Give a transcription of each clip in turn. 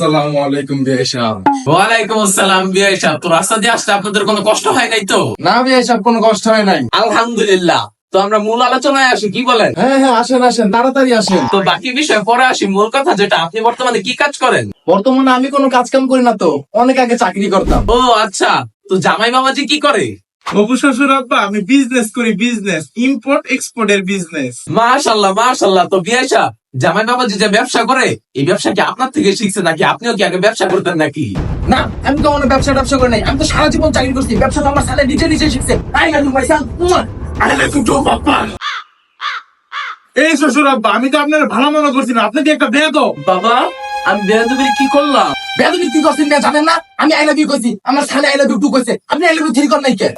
আসসালামু আলাইকুম বিয়ে সাহেব ওয়ালাইকুম আসসালাম বিয়ে সাহেব তো রাস্তা দিয়ে আসতে আপনাদের কোনো কষ্ট হয় নাই তো? না বিয়ে সাহেব কোনো কষ্ট হয় নাই। আলহামদুলিল্লাহ। তো আমরা মূল আলোচনায় আসি কি বলেন? হ্যাঁ হ্যাঁ আসেন আসেন তাড়াতাড়ি আসেন। তো বাকি বিষয় পরে আসি মূল কথা যেটা আপনি বর্তমানে কি কাজ করেন? বর্তমানে আমি কোনো কাজ কাম করি না তো অনেক আগে চাকরি করতাম। ও আচ্ছা। তো জামাই বাবাজি কি করে? হবু শ্বশুর আব্বা আমি বিজনেস করি বিজনেস ইম্পোর্ট এক্সপোর্টের বিজনেস মাশাল্লাহ মাশাল্লাহ। তো বিয়ে সাহেব জামাই বাবা যে ব্যবসা করে এই ব্যবসা কি আপনার থেকে শিখছে নাকি? আপনিও কি আগে ব্যবসা করতেন নাকি? না আমি তো কোনো ব্যবসা ব্যবসা করি নাই। আমি তো সারা জীবন চাকরি করছি। ব্যবসা তো আমার সালে নিজে নিজে শিখছে। এই শ্বশুর আব্বা আমি তো আপনার ভালো মনে করছি না। আপনাকে একটা একটা তো বাবা আমি বেয়াদবি কি করলাম? বেদবি কি করছেন না জানেন না? আমি আই লাভ ইউ কইছি আমার সালে আই লাভ ইউ টু কইছে আপনি আই লাভ ইউ থ্রি কর নাই কে?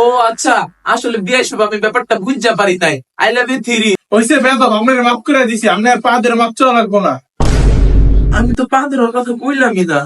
ও আচ্ছা আসলে বিয়ে সাহেব আমি ব্যাপারটা বুঝতে পারি নাই। I love you three. হইছে বেদ আপনার মাফ করে দিছি আপনার পাদের মাপ লাগবো না। আমি তো পাঁচ কথা কইলামই না।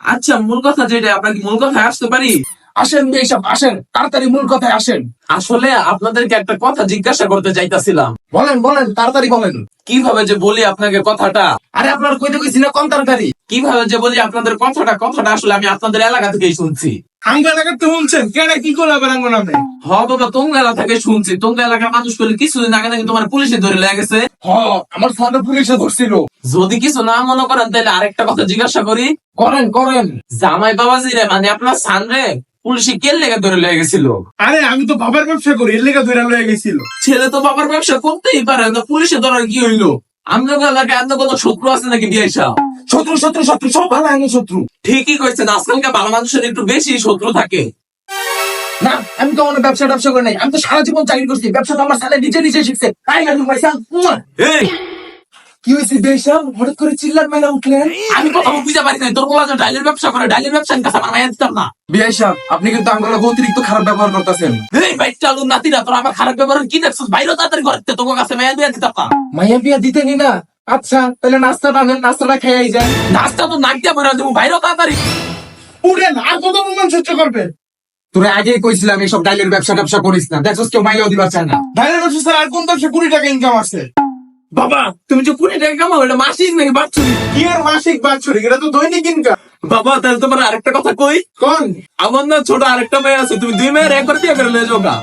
আচ্ছা মূল কথা যেটা আপনাকে মূল কথা আসতে পারি? আসেন সাহেব আসেন। তাড়াতাড়ি মূল কথায় আসেন। আসলে আপনাদেরকে একটা কথা জিজ্ঞাসা করতে চাইতাছিলাম। বলেন বলেন তাড়াতাড়ি বলেন। কীভাবে যে বলি আপনাকে কথাটা? আরে আপনার কইতে কইছি না কোন তরকারি? কীভাবে যে বলি আপনাদের কথাটা কথাটা আসলে আমি আপনাদের এলাকা থেকেই শুনছি। আঙ্গ এলাকার তো শুনছেন কেডা কি করল আবার আঙ্গ নামে? হ বাবা তোমরা এলাকা থেকে শুনছি। তোমরা এলাকার মানুষ কিছুদিন আগে নাকি তোমার পুলিশে ধরে লেগে গেছে। হ আমার সাথে পুলিশে ধরছিল। যদি কিছু না মনে করেন তাহলে আরেকটা কথা জিজ্ঞাসা করি। করেন করেন। জামাই বাবাজি রে মানে আপনার সান রে? পুলিশে কে লেগে ধরে লেগে গেছিল? আরে আমি তো বাবার ব্যবসা করি এর লেগে ধরে লয়ে গেছিল। ছেলে তো বাবার ব্যবসা করতেই পারে না পুলিশে ধরার কি হইল? আমরা এলাকায় আপনার কোনো শত্রু আছে নাকি বিয়ে শত্রু শত্রু শত্রু সব ভালো আমি শত্রু। ঠিকই কইছেন আজকালকার ভালো মানুষের একটু বেশি শত্রু থাকে। না আমি তো কোনো ব্যবসা ব্যবসা করি নাই আমি তো সারা জীবন চাকরি করছি ব্যবসা তো আমার সালে নিজে নিজে শিখছে। তাই না পয়সা এই কি হয়েছে বেশাম হঠাৎ করে চিল্লার মেলা উঠলেন? আমি কথা বুঝতে পারি না তোর বলা যে ডাইলের ব্যবসা করে ডাইলের ব্যবসা কাছে আমার মায়া দিতাম না। সাহেব আপনি কিন্তু আমার অতিরিক্ত খারাপ ব্যবহার করতেছেন। এই ভাই চালু নাতিরা তোর আমার খারাপ ব্যবহার কি দেখছিস? বাইরে তাড়াতাড়ি করতে তোমার কাছে মায়া দিয়ে দিতাম না। মাইয়া বিয়া দিতেনি না? আচ্ছা তাহলে নাস্তাটা আনেন নাস্তাটা খেয়ে যায় নাস্তা তো নাক দিয়ে বেরো দেবো বাইরে তাড়াতাড়ি। উঠেন আর কত প্রমাণ সহ্য করবে তোরা আগেই কইছিলাম এইসব ডাইলের ব্যবসা ব্যবসা করিস না। দেখছিস কেউ মাইয়াও দিবা চায় না। ধানের ব্যবসা আর কোন ব্যবসা কুড়ি টাকা ইনকাম আছে? বাবা তুমি যে কুড়ি টাকা কামাও এটা মাসিক নাকি বাচ্চুরি কি আর মাসিক বাৎসরিক? এটা তো দৈনিক ইনকাম বাবা তাহলে তোমার আরেকটা কথা কই? কোন? আমার না ছোট আরেকটা মেয়ে আছে তুমি দুই মেয়ের একবার বিয়ে করে নিয়ে যাও গা।